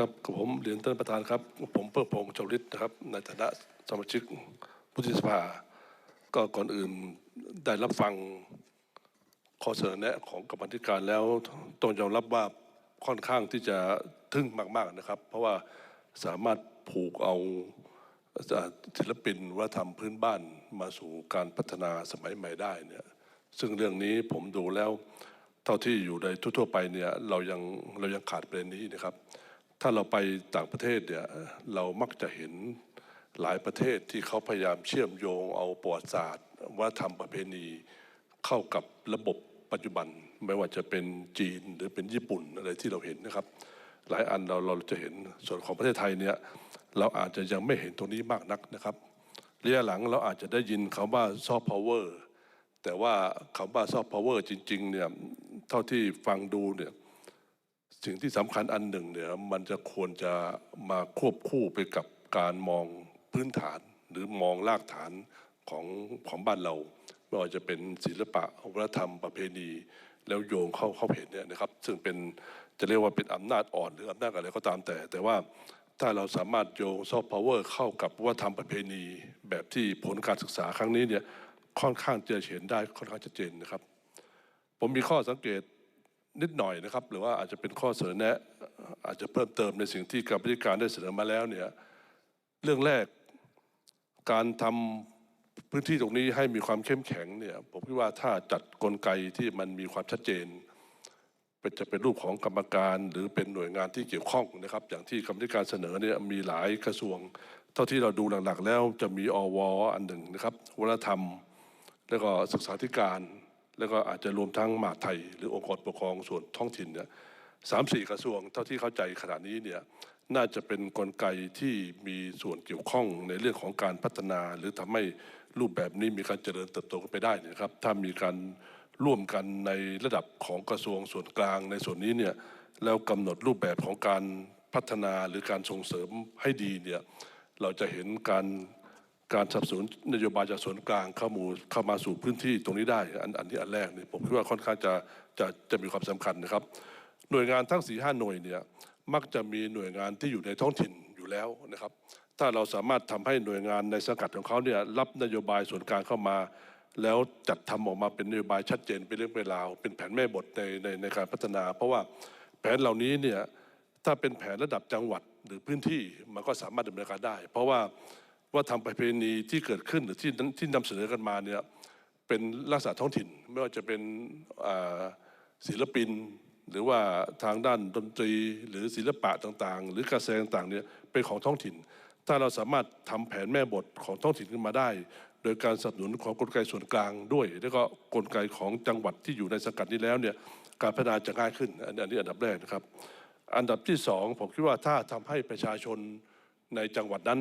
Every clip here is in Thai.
ครับกับผมเรียนท่านประธานครับ ผมเพิ่มพงษ์ชลิตนะครับในฐานะสมาชิกวุฒิสภา ก็ก่อนอื่นได้รับฟังข้อเสนอแนะของกรรมธิการแล้วต้องยอมรับว่าค่อนข้างที่จะทึ่งมากๆนะครับ เพราะว่าสามารถผูกเอาศิลปินวัฒนธรรมพื้นบ้านมาสู่การพัฒนาสมัยใหม่ได้เนี่ยซึ่งเรื่องนี้ผมดูแล้ว เท่าที่อยู่ในทั่วๆไปเนี่ยเรายังเรายังขาดประเด็นนี้นะครับ ถ้าเราไปต่างประเทศเนี่ยเรามักจะเห็นหลายประเทศที่เขาพยายามเชื่อมโยงเอาประวัติศาสตร์วัฒนธรรมประเพณีเข้ากับระบบปัจจุบันไม่ว่าจะเป็นจีนหรือเป็นญี่ปุ่นอะไรที่เราเห็นนะครับ หลายอันเราเราจะเห็นส่วนของประเทศไทยเนี่ยเราอาจจะยังไม่เห็นตรงนี้มากนักนะครับระยะหลังเราอาจจะได้ยินคำว่าซอฟต์พาวเวอร์แต่ว่าคำว่าซอฟต์พาวเวอร์จริงๆเนี่ยเท่าที่ฟังดูเนี่ย สิ่งที่สำคัญอันหนึ่งเนี่ยมันจะควรจะมาควบคู่ไปกับการมองพื้นฐาน หรือมองรากฐานของของบ้านเราไม่ว่าจะเป็นศิลปะวัฒนธรรมประเพณี แล้วโยงเข้าเข้าเห็นเนี่ยนะครับ ซึ่งเป็นจะเรียกว่าเป็นอำนาจอ่อนหรืออำนาจอะไรก็ตามแต่ แต่ว่าถ้าเราสามารถโยงซอฟต์พาวเวอร์เข้ากับวัฒนธรรมประเพณี แบบที่ผลการศึกษาครั้งนี้เนี่ยค่อนข้างจะเห็นได้ค่อนข้างชัดเจนนะครับ ผมมีข้อสังเกต นิดหน่อยนะครับ หรือว่าอาจจะเป็นข้อเสนอแนะอาจจะเพิ่มเติมในสิ่งที่กรรมธิการได้เสนอมาแล้วเนี่ยเรื่องแรกการทำพื้นที่ตรงนี้ให้มีความเข้มแข็งเนี่ยผมคิดว่าถ้าจัดกลไกที่มันมีความชัดเจนเป็นจะเป็นรูปของกรรมการหรือเป็นหน่วยงานที่เกี่ยวข้องนะครับ อย่างที่กรรมธิการเสนอเนี่ยมีหลายกระทรวง เท่าที่เราดูหลักๆ แล้วจะมีอวอันหนึ่งนะครับวัฒนธรรม แล้วก็ศึกษาธิการ แล้วก็อาจจะรวมทั้งมหาไทย หรือองค์กรปกครองส่วนท้องถิ่นเนี่ยสามสี่กระทรวงเท่าที่เข้าใจขณะนี้เนี่ยน่าจะเป็นนกลไกที่มีส่วนเกี่ยวข้องในเรื่องของการพัฒนา หรือทำให้รูปแบบนี้มีการเจริญเติบโตขึ้นไปได้นะครับ ถ้ามีการร่วมกันในระดับของกระทรวงส่วนกลางในส่วนนี้เนี่ยแล้วกำหนดรูปแบบของการพัฒนาหรือการส่งเสริมให้ดีเนี่ยเราจะเห็นการ การสนับสนุนนโยบายจากส่วนกลางเข้ามูเข้ามาสู่พื้นที่ตรงนี้ได้ อันอันนี้อันแรกเนี่ยผมคิดว่าค่อนข้างจะจะจะมีความสำคัญนะครับ หน่วยงานทั้งสี่ห้าหน่วยเนี่ยมักจะมีหน่วยงานที่อยู่ในท้องถิ่นอยู่แล้วนะครับ ถ้าเราสามารถทำให้หน่วยงานในสังกัดของเขาเนี่ยรับนโยบายส่วนกลางเข้ามา แล้วจัดทำออกมาเป็นนโยบายชัดเจนเป็นเรื่องเป็นราว เป็นแผนแม่บทในในในการพัฒนา เพราะว่าแผนเหล่านี้เนี่ยถ้าเป็นแผนระดับจังหวัดหรือพื้นที่มันก็สามารถดำเนินการได้ เพราะว่า ว่าทำประเพณีที่เกิดขึ้นหรือที่ที่นำเสนอกันมาเนี่ยเป็นลักษณะท้องถิ่น ไม่ว่าจะเป็นศิลปิน หรือว่าทางด้านดนตรีหรือศิลปะต่างๆ หรือการแสดงต่างๆเนี่ยเป็นของท้องถิ่น ถ้าเราสามารถทำแผนแม่บทของท้องถิ่นขึ้นมาได้ โดยการสนับสนุนของกลไกส่วนกลางด้วย แล้วก็กลไกของจังหวัดที่อยู่ในสังกัดนี้แล้วเนี่ยการพัฒนาจะง่ายขึ้นอันนี้อันนี้อันดับแรกนะครับ อันดับที่สองผมคิดว่าถ้าทำให้ประชาชนในจังหวัดนั้น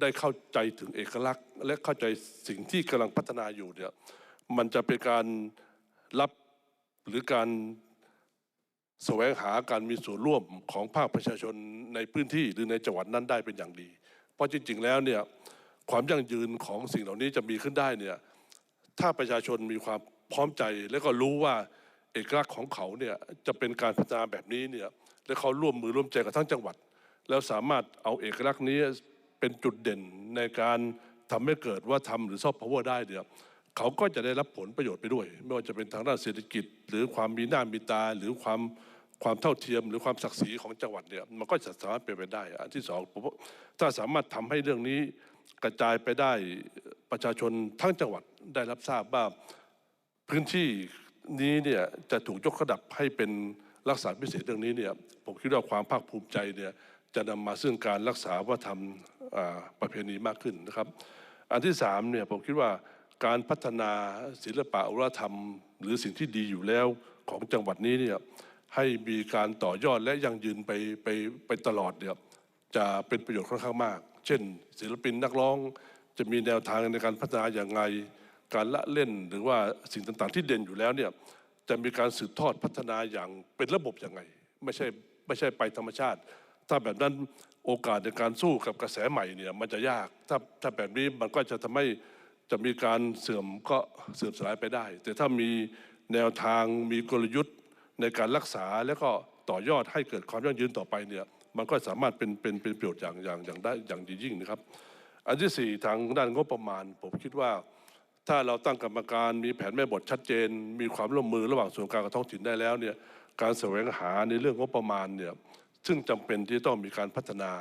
ได้เข้าใจถึงเอกลักษณ์ และเข้าใจสิ่งที่กำลังพัฒนาอยู่เนี่ยมันจะเป็นการรับหรือการแสวงหาการมีส่วนร่วมของภาคประชาชนในพื้นที่หรือในจังหวัดนั้นได้เป็นอย่างดี เพราะจริง ๆ แล้วเนี่ยความยั่งยืนของสิ่งเหล่านี้จะมีขึ้นได้เนี่ยถ้าประชาชนมีความพร้อมใจ และก็รู้ว่าเอกลักษณ์ของเขาเนี่ยจะเป็นการพัฒนาแบบนี้เนี่ยและเขาร่วมมือร่วมใจกับทั้งจังหวัด แล้วสามารถเอาเอกลักษณ์นี้ เป็นจุดเด่นในการทำให้เกิดว่าทำหรือซอฟต์พาวเวอร์ได้เนี่ยเขาก็จะได้รับผลประโยชน์ไปด้วย ไม่ว่าจะเป็นทางด้านเศรษฐกิจ หรือความมีหน้ามีตา หรือความความเท่าเทียม หรือความศักดิ์ศรีของจังหวัดเนี่ยมันก็จะสามารถเป็นไปได้ อันที่สองผมถ้าสามารถทำให้เรื่องนี้กระจายไปได้ประชาชนทั้งจังหวัดได้รับทราบว่าพื้นที่นี้เนี่ยจะถูกยกระดับให้เป็นรักษาพิเศษเรื่องนี้เนี่ยผมคิดว่าความภาคภูมิใจเนี่ยจะนำมาซึ่งการรักษาวัฒนธรรม ประเพณีมากขึ้นนะครับ อันที่สามเนี่ยผมคิดว่าการพัฒนาศิลปะวัฒนธรรม หรือสิ่งที่ดีอยู่แล้วของจังหวัดนี้เนี่ยให้มีการต่อยอดและยั่งยืนไปไปไปตลอดเนี่ยจะเป็นประโยชน์ค่อนข้างมาก เช่น ศิลปินนักร้องจะมีแนวทางในการพัฒนาอย่างไรการละเล่นหรือว่าสิ่งต่างๆ ที่เด่นอยู่แล้วเนี่ยจะมีการสืบทอดพัฒนาอย่างเป็นระบบอย่างไง ไม่ใช่ไม่ใช่ไปธรรมชาติ ถ้าแบบนั้น โอกาสในการสู้กับกระแสใหม่เนี่ยมันจะยาก ถ้าถ้าแบบนี้มันก็จะทำให้จะมีการเสื่อมก็เสื่อมสลายไปได้ แต่ถ้ามีแนวทางมีกลยุทธ์ในการรักษาแล้วก็ต่อยอดให้เกิดความยั่งยืนต่อไปเนี่ยมันก็สามารถเป็นเป็นเป็นประโยชน์อย่างอย่างอย่างได้อย่างดียิ่งนะครับ อันที่สี่ทางด้านงบประมาณ ผมคิดว่า ถ้าเราตั้งกรรมการมีแผนแม่บทชัดเจน มีความร่วมมือระหว่างส่วนกลางกับท้องถิ่นได้แล้วเนี่ยการแสวงหาในเรื่องงบประมาณเนี่ย ซึ่งจำเป็นที่ต้องมีการพัฒนา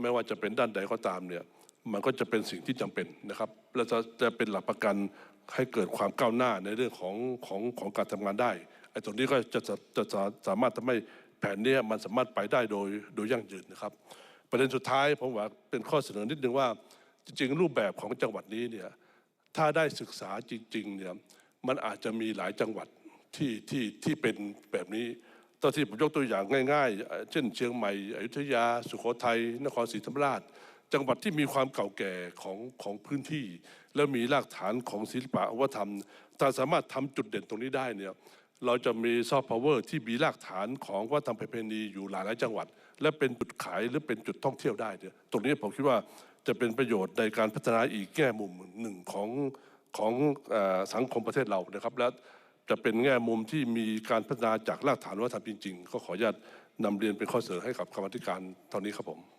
ไม่ว่าจะเป็นด้านใดก็ตามเนี่ยมันก็จะเป็นสิ่งที่จำเป็นนะครับและจะจะเป็นหลักประกันให้เกิดความก้าวหน้าในเรื่องของของของการทำงานได้ไอ้ตรงนี้ก็จะจะจะจะสามารถทำให้แผนเนี้มันสามารถไปได้โดยโดยยั่งยืนนะครับ ประเด็นสุดท้ายผมว่าเป็นข้อเสนอนิดนึงว่าจริงๆรูปแบบของจังหวัดนี้เนี่ยถ้าได้ศึกษาจริงๆเนี่ยมันอาจจะมีหลายจังหวัดที่ที่ที่เป็นแบบนี้ ตอนที่ผมยกตัวอย่างง่ายๆ เช่นเชียงใหม่อยุธยา สุโขทัยนครศรีธรรมราช จังหวัดที่มีความเก่าแก่ของของพื้นที่ แล้วมีรากฐานของศิลปะวัฒนธรรมถ้าสามารถทำจุดเด่นตรงนี้ได้เนี่ยเราจะมีซอฟต์พาวเวอร์ที่มีรากฐานของวัฒนธรรมประเพณีอยู่หลายๆจังหวัด และเป็นจุดขายหรือเป็นจุดท่องเที่ยวได้เนี่ยตรงนี้ผมคิดว่าจะเป็นประโยชน์ในการพัฒนาอีกแง่มุมหนึ่งของของอสังคมประเทศเรานะครับและ จะเป็นแง่มุมที่มีการพัฒนาจากรากฐานวัฒนธรรมจริงๆ ก็ขออนุญาตนำเรียนเป็นข้อเสนอให้กับกรรมธิการเท่านี้ครับผม